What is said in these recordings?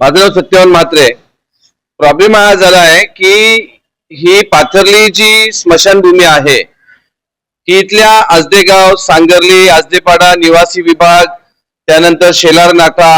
माझं नाव सत्यवान म्हात्रे प्रॉब्लेम हा झाला आहे की ही पाथर्ली जी स्मशानभूमी आहे ती इथल्या आजदेगाव सांगर्ली आजदेपाडा निवासी विभाग त्यानंतर शेलार नाका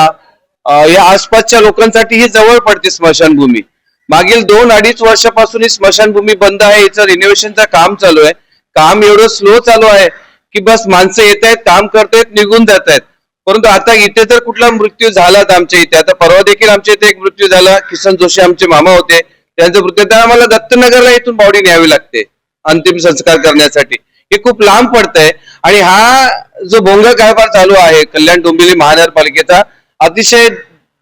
या आसपासच्या लोकांसाठी ही जवळ पडते स्मशानभूमी. मागील दोन अडीच वर्षापासून ही स्मशानभूमी बंद आहे याचं रिनोव्हेशनचं काम चालू आहे. काम एवढं स्लो चालू आहे की बस माणसं येत आहेत काम करतायत निघून जात आहेत परंतु आता इथे जर कुठला मृत्यू झालाच आमच्या इथे. आता परवा देखील आमच्या इथे एक मृत्यू झाला. किसन जोशी आमचे मामा होते. त्यांचा मृत्यू. तर आम्हाला दत्तनगरला इथून बॉडी न्यावी लागते अंतिम संस्कार करण्यासाठी. हे खूप लांब पडतंय. आणि हा जो भोंग कारभार चालू आहे कल्याण डोंबिवली महानगरपालिकेचा अतिशय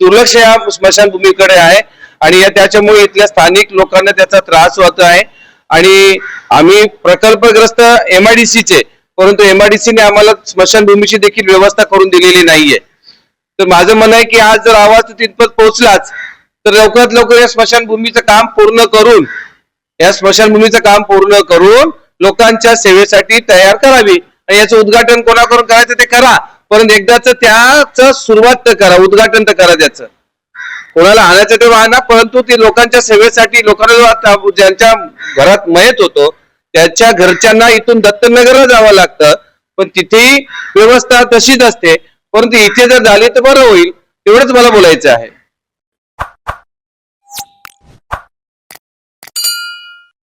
दुर्लक्ष या स्मशानभूमीकडे आहे. आणि या त्याच्यामुळे इथल्या स्थानिक लोकांना त्याचा त्रास होत आहे. आणि आम्ही प्रकल्पग्रस्त एमआयडीसीचे परंतु एमआयडीसीने आम्हाला स्मशानभूमीची देखील व्यवस्था करून दिलेली नाहीये. तर माझं म्हणणं आहे की आज जर आवाज तिथपर्यंत पोहोचलाच तर लवकरात लवकर या स्मशानभूमीचं काम पूर्ण करून या स्मशानभूमीचं काम पूर्ण करून लोकांच्या सेवेसाठी तयार करावी. आणि याचं उद्घाटन कोणाकडून करायचं ते करा. परंतु एकदाच त्याच सुरुवात तर करा उद्घाटन तर करा त्याचं. कोणाला आणायचं तेव्हा आणा परंतु ते लोकांच्या सेवेसाठी लोकांना ज्यांच्या घरात मयत होतो त्याच्या घरच्यांना इथून दत्तनगरला जावं लागतं. पण तिथेही व्यवस्था तशीच असते. परंतु इथे जर झाली तर बरं होईल. एवढंच मला बोलायचं आहे.